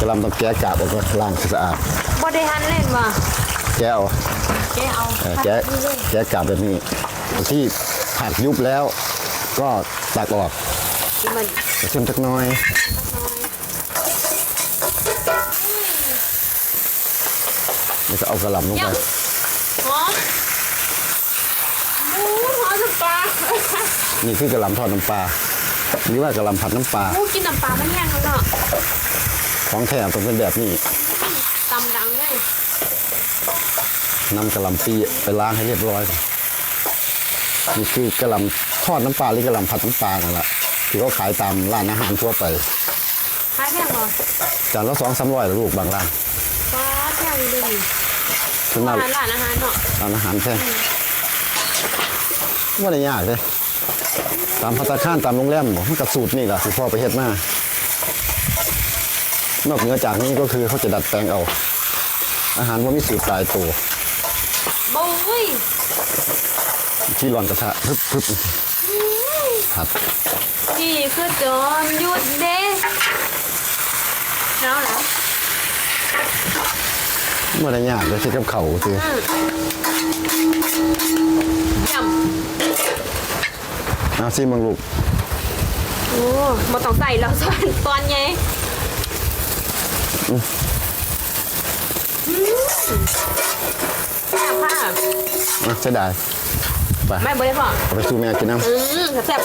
กระหลำต้องแกะกาบออกก็ล้างให้สะอาดบ่ได้หันเล่นว่ะแกะเอาแกเอาเออแกะนี่เลยแกะกาบแบบนี้ที่ผักยุบแล้ว ก็ตักออกที่มันกระเทียมจักหน้อยนี่ก็เอากระหลำลงเดี๋ไปยวหอมโอ้หอมน้ำปลานี่คือกระหลำทอดน้ำปลาหรือว่ากระหลำผัดน้ำปลาโอ้กินน้ำปลามันแห้งแล้วเนาะ ของแท้ต้องเป็นแบบนี้ตำดังเลยนำกระหลำปีไปล้างให้เรียบร้อยก่อนนี่คือกระหลำทอดน้ำปลาหรือกระหลำผัดน้ำปลานั่นแหละที่เขาขายตามร้านอาหารทั่วไปคล้ายแห้งเหรอจานละสองสามร้อยลูกบางร้านปลาแห้งเลยซึ่งอาร้านหารร้านอาหารเนาะร้านอาหารแพงไม่ได้ยากเลยตามพัตตาคารตามโรงแรมบอกมันกระสูตรนี่แหละที่พ่อไปเฮ็ดมา นอกเหนือจากนี้ก็คือเขาจะดัดแปลงเอา อาหารว่ามีสูตรตายตัวบุ้ยที่ร้อนกระทะพึบพึบผัดนี่คือจอมหยุดเด้แล้วแล้วไม่ได้ยากเลยที่กับเขาวคือยำเอาซิมังลูกโอ้มาต้องใส่แล้วส่วนตอนไง แซ่บค่ะอะใช่ได้ไปไม่บ่ได้พอเอาไปสู่แม่กินน้ำอืมแซ่บ